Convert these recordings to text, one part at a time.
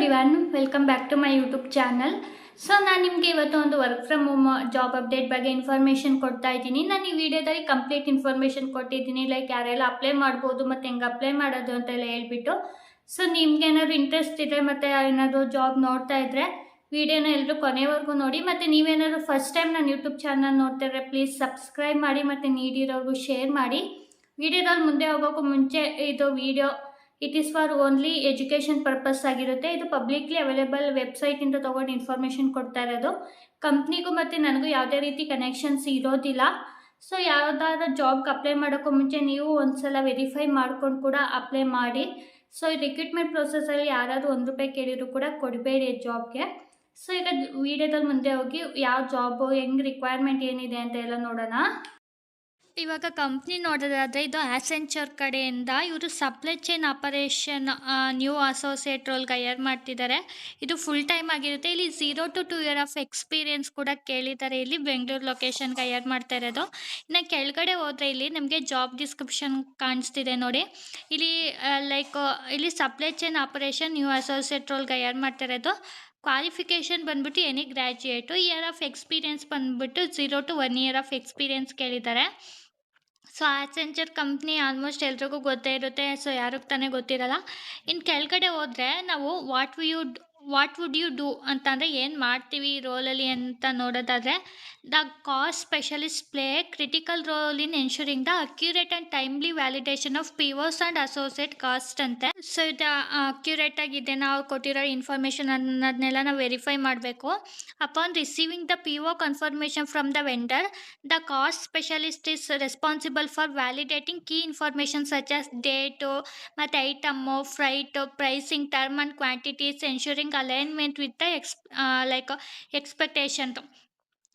Everyone welcome back to my YouTube channel so ನಾನು ನಿಮಗೆ ಇವತ್ತು ಒಂದು work from home job update ಬಗ್ಗೆ ಇನ್ಫಾರ್ಮೇಷನ್ ಕೊಡ್ತಾ ಇದ್ದೀನಿ. ನಾನು ಈ ವಿಡಿಯೋದಲ್ಲಿ ಕಂಪ್ಲೀಟ್ ಇನ್ಫಾರ್ಮೇಷನ್ ಕೊಟ್ಟಿದ್ದೀನಿ. ಲೈಕ್ ಯಾರೆಲ್ಲ ಅಪ್ಲೈ ಮಾಡ್ಬೋದು ಮತ್ತು ಹೆಂಗೆ ಅಪ್ಲೈ ಮಾಡೋದು ಅಂತೆಲ್ಲ ಹೇಳ್ಬಿಟ್ಟು. ಸೊ ನಿಮ್ಗೆ ಏನಾದ್ರು ಇಂಟ್ರೆಸ್ಟ್ ಇದೆ ಮತ್ತು ಏನಾದರೂ ಜಾಬ್ ನೋಡ್ತಾ ಇದ್ದರೆ ವಿಡಿಯೋನ ಎಲ್ಲರೂ ಕೊನೆವರೆಗೂ ನೋಡಿ. ಮತ್ತು ನೀವೇನಾದ್ರು ಫಸ್ಟ್ ಟೈಮ್ ನಾನು ಯೂಟ್ಯೂಬ್ ಚಾನಲ್ ನೋಡ್ತಾ ಇದ್ರೆ ಪ್ಲೀಸ್ ಸಬ್ಸ್ಕ್ರೈಬ್ ಮಾಡಿ ಮತ್ತು ನೀಡಿರೋರ್ಗು ಶೇರ್ ಮಾಡಿ. ವಿಡಿಯೋದಲ್ಲಿ ಮುಂದೆ ಹೋಗೋಕ್ಕೂ ಮುಂಚೆ ಇದು video it is for only education purpose ಆಗಿರುತ್ತೆ. ಇದು ಪಬ್ಲಿಕ್ಲಿ ಅವೈಲೇಬಲ್ ವೆಬ್ಸೈಟಿಂದ ತಗೊಂಡು ಇನ್ಫಾರ್ಮೇಷನ್ ಕೊಡ್ತಾ ಇರೋದು. ಕಂಪ್ನಿಗೂ ಮತ್ತು ನನಗೂ ಯಾವುದೇ ರೀತಿ ಕನೆಕ್ಷನ್ಸ್ ಇರೋದಿಲ್ಲ. ಸೊ ಯಾವುದಾದ್ರೂ ಜಾಬ್ಗೆ ಅಪ್ಲೈ ಮಾಡೋಕ್ಕೂ ಮುಂಚೆ ನೀವು ಒಂದ್ಸಲ ವೆರಿಫೈ ಮಾಡ್ಕೊಂಡು ಕೂಡ ಅಪ್ಲೈ ಮಾಡಿ. ಸೊ ಈ ರಿಕ್ರೂಟ್ಮೆಂಟ್ ಪ್ರೊಸೆಸಲ್ಲಿ ಯಾರಾದರೂ ಒಂದು ರೂಪಾಯಿ ಕೇಳಿದ್ರು ಕೂಡ ಕೊಡಬೇಡಿ ಜಾಬ್ಗೆ ಸೊ ಈಗ ವಿಡಿಯೋದಲ್ಲಿ ಮುಂದೆ ಹೋಗಿ, ಯಾವ ಜಾಬು ಹೆಂಗೆ ರಿಕ್ವೈರ್ಮೆಂಟ್ ಏನಿದೆ ಅಂತ ಎಲ್ಲ ನೋಡೋಣ. ಇವಾಗ ಕಂಪ್ನಿ ನೋಡೋದಾದರೆ ಇದು ಆಸೆಂಚರ್ ಕಡೆಯಿಂದ ಇವರು supply chain operation new associate role hire ಮಾಡ್ತಿದ್ದಾರೆ ಇದು ಫುಲ್ ಟೈಮ್ ಆಗಿರುತ್ತೆ. ಇಲ್ಲಿ zero to two year of experience ಕೂಡ ಕೇಳಿದ್ದಾರೆ ಇಲ್ಲಿ ಬೆಂಗಳೂರು ಲೊಕೇಶನ್ಗೆ ಹೈಯರ್ ಮಾಡ್ತಾ ಇರೋದು. ಇನ್ನು ಕೆಳಗಡೆ ಹೋದರೆ ಇಲ್ಲಿ ನಮಗೆ ಜಾಬ್ ಡಿಸ್ಕ್ರಿಪ್ಷನ್ ಕಾಣಿಸ್ತಿದೆ ನೋಡಿ. ಇಲ್ಲಿ ಲೈಕ್ ಇಲ್ಲಿ supply chain operation new associate ರೋಲ್ಗೆ hire ಮಾಡ್ತಾ ಇರೋದು. ಕ್ವಾಲಿಫಿಕೇಷನ್ ಬಂದ್ಬಿಟ್ಟು any graduate year of experience ಬಂದ್ಬಿಟ್ಟು zero to one year of experience ಕೇಳಿದ್ದಾರೆ. ಸೊ ಆ್ಯಸೆಂಚರ್ ಕಂಪ್ನಿ ಆಲ್ಮೋಸ್ಟ್ ಎಲ್ರಿಗೂ ಗೊತ್ತೇ ಇರುತ್ತೆ ಸೊ ಯಾರಿಗೆ ತಾನೇ ಗೊತ್ತಿರಲ್ಲ. ಇನ್ನು ಕೆಳಗಡೆ ಹೋದರೆ ನಾವು what we you what would you do ಅಂತಂದರೆ ಏನು ಮಾಡ್ತೀವಿ ಈ ರೋಲಲ್ಲಿ ಅಂತ ನೋಡೋದಾದರೆ the cost specialist play critical role in ensuring the accurate and timely validation of POs and associate cost ಅಂತೆ. ಸೊ ಇದು ಅಕ್ಯುರೇಟ್ ಆಗಿದೆ ನಾವು ಕೊಟ್ಟಿರೋ ಇನ್ಫಾರ್ಮೇಷನ್ ಅನ್ನೋದನ್ನೆಲ್ಲ ನಾವು ವೆರಿಫೈ ಮಾಡಬೇಕು. Upon receiving the P O confirmation from the vendor the cost specialist is responsible for validating key information such as date ಮತ್ತು item freight pricing term and quantities ensuring alignment with the ex like expectation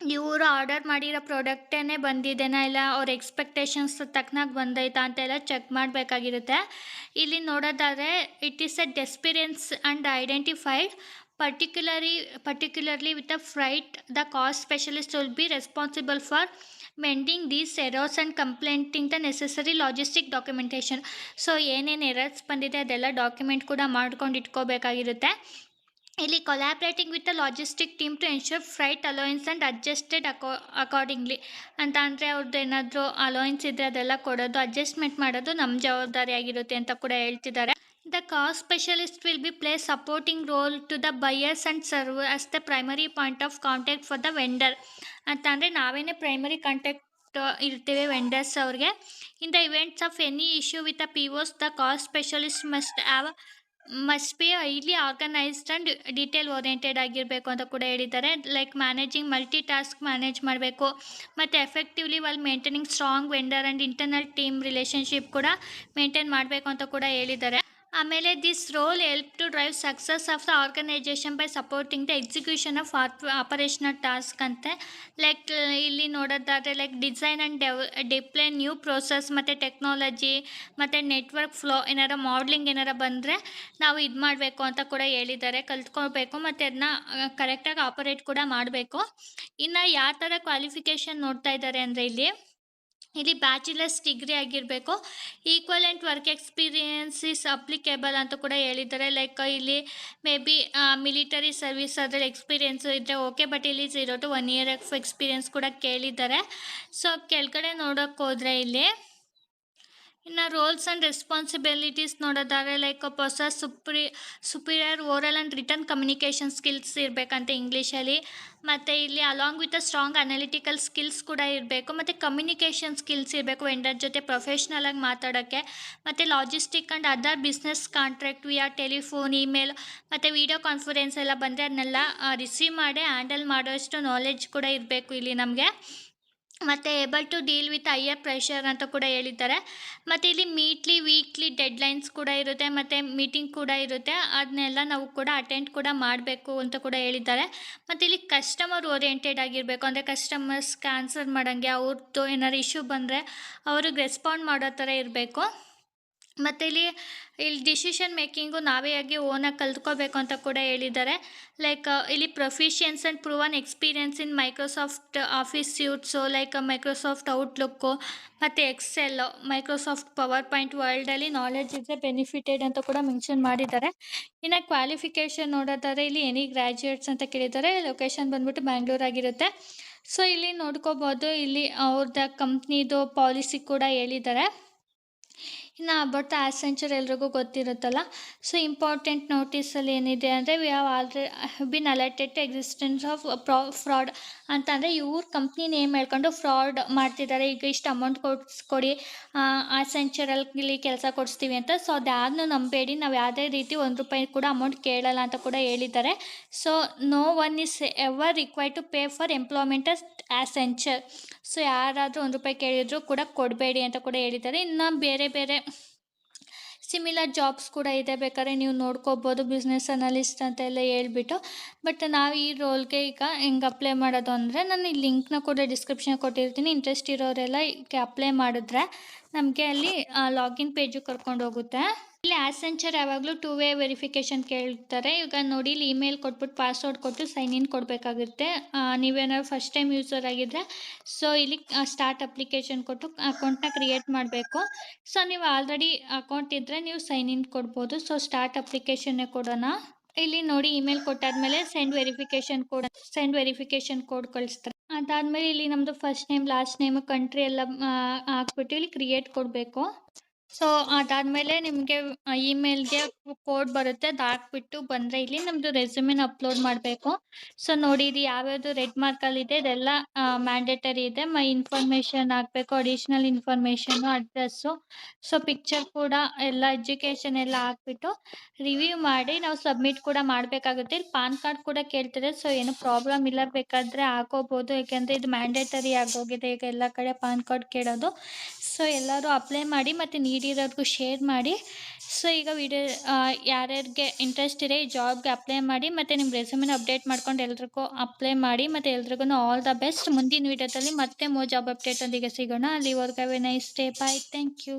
ಇವರು order ಮಾಡಿರೋ ಪ್ರಾಡಕ್ಟೇ ಬಂದಿದೆನಾ ಇಲ್ಲ, ಅವ್ರ expectations ತಕ್ಕನಾಗಿ ಬಂದೈತಾ ಅಂತೆಲ್ಲ check ಮಾಡಬೇಕಾಗಿರುತ್ತೆ. ಇಲ್ಲಿ ನೋಡೋದಾದರೆ it is a discrepancies and identified particularly particularly with a freight the cost specialist will be responsible for mending these errors and completing the necessary logistic documentation so ಏನೇನು errors ಬಂದಿದೆ ಅದೆಲ್ಲ document ಕೂಡ ಮಾಡ್ಕೊಂಡು ಇಟ್ಕೋಬೇಕಾಗಿರುತ್ತೆ. ಇಲ್ಲಿ collaborating with the logistic team to ensure freight allowance and adjusted ಅಕೋ accordingly ಅಂತ ಅಂದರೆ ಅವ್ರದ್ದು ಏನಾದರೂ ಅಲೋಯನ್ಸ್ ಇದ್ದರೆ ಅದೆಲ್ಲ ಕೊಡೋದು ಅಡ್ಜಸ್ಟ್ಮೆಂಟ್ ಮಾಡೋದು ನಮ್ಮ ಜವಾಬ್ದಾರಿ ಆಗಿರುತ್ತೆ ಅಂತ ಕೂಡ ಹೇಳ್ತಿದ್ದಾರೆ. The cost specialist will be play supporting role to the buyers and serve as the primary point of contact for the vendor ಅಂತ ಅಂದರೆ ನಾವೇನೇ ಪ್ರೈಮರಿ ಕಾಂಟ್ಯಾಕ್ಟ್ ಇರ್ತೀವಿ ವೆಂಡರ್ಸ್ ಅವ್ರಿಗೆ. In the events of any issue with the P Os the cost specialist must have must be highly organised and detail oriented ಆಗಿರಬೇಕು ಅಂತ ಕೂಡ ಹೇಳಿದ್ದಾರೆ. Like managing multi task manage ಮಾಡಬೇಕು. ಮತ್ತು effectively well maintaining strong vendor and internal team relationship ಕೂಡ maintain ಮಾಡಬೇಕು ಅಂತ ಕೂಡ ಹೇಳಿದ್ದಾರೆ. ಆಮೇಲೆ this role help to drive success of the organisation by supporting the execution of operational task ಅಂತೆ. Like ಇಲ್ಲಿ ನೋಡೋದಾದರೆ like design and dev deploy new process ಮತ್ತು ಟೆಕ್ನಾಲಜಿ ಮತ್ತು ನೆಟ್ವರ್ಕ್ ಫ್ಲೋ ಏನಾರ ಮಾಡ್ಲಿಂಗ್ ಏನಾರ ಬಂದರೆ ನಾವು ಇದು ಮಾಡಬೇಕು ಅಂತ ಕೂಡ ಹೇಳಿದ್ದಾರೆ, ಕಲ್ತ್ಕೊಳ್ಬೇಕು ಮತ್ತು ಅದನ್ನ ಕರೆಕ್ಟಾಗಿ ಆಪರೇಟ್ ಕೂಡ ಮಾಡಬೇಕು. ಇನ್ನು ಯಾವ ಥರ ಕ್ವಾಲಿಫಿಕೇಷನ್ ನೋಡ್ತಾ ಇದ್ದಾರೆ ಅಂದರೆ ಇಲ್ಲಿ ಇಲ್ಲಿ ಬ್ಯಾಚುಲರ್ಸ್ ಡಿಗ್ರಿ ಆಗಿರಬೇಕು equivalent work experience is applicable ಅಂತ ಕೂಡ ಹೇಳಿದ್ದಾರೆ. ಲೈಕ್ ಇಲ್ಲಿ ಮೇ ಬಿ ಮಿಲಿಟರಿ ಸರ್ವಿಸ್ ಅದ್ರಲ್ಲಿ ಎಕ್ಸ್ಪೀರಿಯೆನ್ಸ್ ಇದ್ದರೆ ಓಕೆ ಬಟ್ ಇಲ್ಲಿ zero to one year experience ಕೂಡ ಕೇಳಿದ್ದಾರೆ. ಸೊ ಕೆಳಗಡೆ ನೋಡೋಕ್ಕೋದ್ರೆ ಇಲ್ಲಿ ಇನ್ನು ರೋಲ್ಸ್ ಆ್ಯಂಡ್ ರೆಸ್ಪಾನ್ಸಿಬಿಲಿಟೀಸ್ ನೋಡೋದಾದ್ರೆ ಲೈಕ್ ಹೊಸ Supri superior oral and written communication skills ಇರಬೇಕಂತೆ ಇಂಗ್ಲೀಷಲ್ಲಿ ಮತ್ತು ಇಲ್ಲಿ along with a strong analytical skills ಕೂಡ ಇರಬೇಕು. ಮತ್ತು ಕಮ್ಯುನಿಕೇಷನ್ ಸ್ಕಿಲ್ಸ್ ಇರಬೇಕು ವೆಂಡರ್ ಜೊತೆ ಪ್ರೊಫೆಷ್ನಲಾಗಿ ಮಾತಾಡೋಕ್ಕೆ ಮತ್ತು logistic and other business contract via telephone email ಮತ್ತು ವೀಡಿಯೋ ಕಾನ್ಫರೆನ್ಸ್ ಎಲ್ಲ ಬಂದರೆ ಅದನ್ನೆಲ್ಲ ರಿಸೀವ್ ಮಾಡಿ ಹ್ಯಾಂಡಲ್ ಮಾಡೋಷ್ಟು ನಾಲೆಡ್ಜ್ ಕೂಡ ಇರಬೇಕು ಇಲ್ಲಿ ನಮಗೆ. ಮತ್ತು able to deal with higher pressure ಅಂತ ಕೂಡ ಹೇಳಿದ್ದಾರೆ. ಮತ್ತು ಇಲ್ಲಿ ಮೀಟ್ಲಿ ವೀಕ್ಲಿ ಡೆಡ್ಲೈನ್ಸ್ ಕೂಡ ಇರುತ್ತೆ, ಮತ್ತು ಮೀಟಿಂಗ್ ಕೂಡ ಇರುತ್ತೆ. ಅದನ್ನೆಲ್ಲ ನಾವು ಕೂಡ ಅಟೆಂಡ್ ಕೂಡ ಮಾಡಬೇಕು ಅಂತ ಕೂಡ ಹೇಳಿದ್ದಾರೆ. ಮತ್ತು ಇಲ್ಲಿ ಕಸ್ಟಮರ್ ಓರಿಯೆಂಟೆಡ್ ಆಗಿರಬೇಕು, ಅಂದರೆ ಕಸ್ಟಮರ್ಸ್ ಕ್ಯಾನ್ಸಲ್ ಮಾಡೋಂಗೆ ಅವ್ರದ್ದು ಏನಾದ್ರು ಇಶ್ಯೂ ಬಂದರೆ ಅವ್ರಿಗೆ ರೆಸ್ಪಾಂಡ್ ಮಾಡೋ ಥರ ಇರಬೇಕು. ಮತ್ತು ಇಲ್ಲಿ ಇಲ್ಲಿ ಡಿಸಿಷನ್ ಮೇಕಿಂಗು ನಾವೇ ಆಗಿ ಓನಾಗಿ ಕಲ್ತ್ಕೋಬೇಕು ಅಂತ ಕೂಡ ಹೇಳಿದ್ದಾರೆ. ಲೈಕ್ ಇಲ್ಲಿ proficiency and proven experience in Microsoft Office suites like Microsoft Outlook ಮತ್ತು ಎಕ್ಸೆಲ್ ಮೈಕ್ರೋಸಾಫ್ಟ್ ಪವರ್ ಪಾಯಿಂಟ್ ವರ್ಲ್ಡಲ್ಲಿ ನಾಲೆಡ್ಜ್ ಇದ್ದರೆ ಬೆನಿಫಿಟೆಡ್ ಅಂತ ಕೂಡ ಮೆನ್ಷನ್ ಮಾಡಿದ್ದಾರೆ. ಇನ್ನು ಕ್ವಾಲಿಫಿಕೇಷನ್ ನೋಡೋದಾದ್ರೆ ಇಲ್ಲಿ ಎನಿ ಗ್ರ್ಯಾಜುಯೇಟ್ಸ್ ಅಂತ ಕೇಳಿದ್ದಾರೆ. ಲೊಕೇಶನ್ ಬಂದ್ಬಿಟ್ಟು ಬ್ಯಾಂಗ್ಳೂರ್ ಆಗಿರುತ್ತೆ. ಸೊ ಇಲ್ಲಿ ನೋಡ್ಕೋಬೋದು. ಇಲ್ಲಿ ಅವ್ರದ್ದು ಕಂಪ್ನಿದು ಪಾಲಿಸಿ ಕೂಡ ಹೇಳಿದ್ದಾರೆ. ಇನ್ನು ಅಬೌಟ್ ದ ಎಲ್ಲರಿಗೂ ಎಲ್ರಿಗೂ ಗೊತ್ತಿರುತ್ತಲ್ಲ. ಸೊ ಇಂಪಾರ್ಟೆಂಟ್ ನೋಟಿಸಲ್ಲಿ ಏನಿದೆ ಅಂದರೆ we have already been alerted to existence of ಪ್ರಾ ಫ್ರಾಡ್ ಅಂತಂದರೆ ಇವ್ರ ಕಂಪ್ನಿ ನೇಮ್ ಹೇಳ್ಕೊಂಡು ಫ್ರಾಡ್ ಮಾಡ್ತಿದ್ದಾರೆ. ಈಗ ಇಷ್ಟು ಅಮೌಂಟ್ ಕೊಡ್ಸ್, ಕೊಡಿ ಆಸೆಂಚರಲ್ಲಿ ಕೆಲಸ ಕೊಡಿಸ್ತೀವಿ ಅಂತ. ಸೊ ಅದ್ಯಾರನ್ನೂ ನಂಬೇಡಿ. ನಾವು ಯಾವುದೇ ರೀತಿ ಒಂದು ರೂಪಾಯಿ ಕೂಡ ಅಮೌಂಟ್ ಕೇಳಲ್ಲ ಅಂತ ಕೂಡ ಹೇಳಿದ್ದಾರೆ. So no one is ever require to pay for employment as Accenture so ಯಾರಾದರೂ ಒಂದು ರೂಪಾಯಿ ಕೇಳಿದರೂ ಕೂಡ ಕೊಡಬೇಡಿ ಅಂತ ಕೂಡ ಹೇಳಿದ್ದಾರೆ. ಇನ್ನು ಬೇರೆ ಬೇರೆ ಸಿಮಿಲರ್ ಜಾಬ್ಸ್ ಕೂಡ ಇದೆ. ಬೇಕಾದ್ರೆ ನೀವು ನೋಡ್ಕೋಬೋದು ಬಿಸ್ನೆಸ್ ಅನಲಿಸ್ಟ್ ಅಂತ ಎಲ್ಲ ಹೇಳ್ಬಿಟ್ಟು. ಬಟ್ ನಾವು ಈ ರೋಲ್ಗೆ ಈಗ ಹೆಂಗೆ ಅಪ್ಲೈ ಮಾಡೋದು ಅಂದರೆ ನಾನು ಈ ಲಿಂಕ್ನ ಕೂಡ ಡಿಸ್ಕ್ರಿಪ್ಷನ್ ಕೊಟ್ಟಿರ್ತೀನಿ. ಇಂಟ್ರೆಸ್ಟ್ ಇರೋರೆಲ್ಲ ಈಗ ಅಪ್ಲೈ ಮಾಡಿದ್ರೆ ನಮಗೆ ಅಲ್ಲಿ ಲಾಗಿನ್ ಪೇಜು ಕರ್ಕೊಂಡು ಹೋಗುತ್ತೆ. ಇಲ್ಲಿ ಆಸೆಂಚರ್ ಯಾವಾಗಲೂ ಟೂ ವೇ ವೆರಿಫಿಕೇಷನ್ ಕೇಳ್ತಾರೆ. ಈಗ ನೋಡಿ, ಇಲ್ಲಿ ಇಮೇಲ್ ಕೊಟ್ಬಿಟ್ಟು ಪಾಸ್ವರ್ಡ್ ಕೊಟ್ಟು ಸೈನ್ ಇನ್ ಕೊಡಬೇಕಾಗುತ್ತೆ. ನೀವೇನಾದ್ರು ಫಸ್ಟ್ ಟೈಮ್ ಯೂಸರ್ ಆಗಿದ್ದರೆ ಸೊ ಇಲ್ಲಿ ಸ್ಟಾರ್ಟ್ ಅಪ್ಲಿಕೇಶನ್ ಕೊಟ್ಟು ಅಕೌಂಟ್ನ ಕ್ರಿಯೇಟ್ ಮಾಡಬೇಕು. ಸೊ ನೀವು ಆಲ್ರೆಡಿ ಅಕೌಂಟ್ ಇದ್ದರೆ ನೀವು ಸೈನ್ ಇನ್ ಕೊಡ್ಬೋದು. ಸೊ ಸ್ಟಾರ್ಟ್ ಅಪ್ಲಿಕೇಶನ್ನೇ ಕೊಡೋಣ. ಇಲ್ಲಿ ನೋಡಿ email ಕೊಟ್ಟಾದ್ಮೇಲೆ send verification code send verification code ಕಳಿಸ್ತಾರೆ. ಅದಾದಮೇಲೆ ಇಲ್ಲಿ ನಮ್ಮದು first name last name country ಎಲ್ಲ ಹಾಕ್ಬಿಟ್ಟು ಇಲ್ಲಿ ಕ್ರಿಯೇಟ್ ಕೊಡಬೇಕು. ಸೊ ಅದಾದ್ಮೇಲೆ ನಿಮಗೆ ಇಮೇಲ್ಗೆ ಕೋಡ್ ಬರುತ್ತೆ. ಅದು ಹಾಕ್ಬಿಟ್ಟು ಬಂದ್ರೆ ಇಲ್ಲಿ ನಮ್ದು ರೆಸ್ಯೂಮಿನ ಅಪ್ಲೋಡ್ ಮಾಡಬೇಕು. ಸೊ ನೋಡಿ ಇದು ಯಾವ್ಯಾವ್ದು ರೆಡ್ ಮಾರ್ಕಲ್ಲಿದೆ ಇದೆಲ್ಲ ಮ್ಯಾಂಡೇಟರಿ ಇದೆ. ಮೈ ಇನ್ಫಾರ್ಮೇಷನ್ ಹಾಕ್ಬೇಕು. Additional information, address so picture ಕೂಡ ಎಲ್ಲ ಎಜುಕೇಶನ್ ಎಲ್ಲ ಹಾಕ್ಬಿಟ್ಟು ರಿವ್ಯೂ ಮಾಡಿ ನಾವು ಸಬ್ಮಿಟ್ ಕೂಡ ಮಾಡಬೇಕಾಗುತ್ತೆ. ಇಲ್ಲಿ ಪಾನ್ ಕಾರ್ಡ್ ಕೂಡ ಕೇಳ್ತಾರೆ ಸೊ ಏನು ಪ್ರಾಬ್ಲಮ್ ಇಲ್ಲ. ಬೇಕಾದ್ರೆ ಹಾಕೋಬಹುದು. ಯಾಕೆಂದ್ರೆ ಇದು ಮ್ಯಾಂಡೇಟರಿ ಆಗೋಗಿದೆ. ಈಗ ಎಲ್ಲ ಕಡೆ ಪಾನ್ ಕಾರ್ಡ್ ಕೇಳೋದು. ಸೊ ಎಲ್ಲರೂ ಅಪ್ಲೈ ಮಾಡಿ ಮತ್ತು ನೀಡಿರೋರ್ಗೂ ಶೇರ್ ಮಾಡಿ. ಸೊ ಈಗ ವಿಡಿಯೋ ಯಾರ್ಯಾರಿಗೆ ಇಂಟ್ರೆಸ್ಟ್ ಇದೆ, ಈ ಜಾಬ್ಗೆ ಅಪ್ಲೈ ಮಾಡಿ, ಮತ್ತು ನಿಮ್ಮ ರೆಸ್ಯೂಮಿನ ಅಪ್ಡೇಟ್ ಮಾಡ್ಕೊಂಡು ಎಲ್ರಿಗೂ ಅಪ್ಲೈ ಮಾಡಿ, ಮತ್ತು ಎಲ್ರಿಗೂ ಆಲ್ ದ ಬೆಸ್ಟ್ ಮುಂದಿನ ವಿಡಿಯೋದಲ್ಲಿ ಮತ್ತೆ ಮೋ ಜಾಬ್ ಅಪ್ಡೇಟ್ ಒಂದಿಗೆ ಸಿಗೋಣ. ಅಲ್ಲಿವರೆಗೂ nice day bye thank you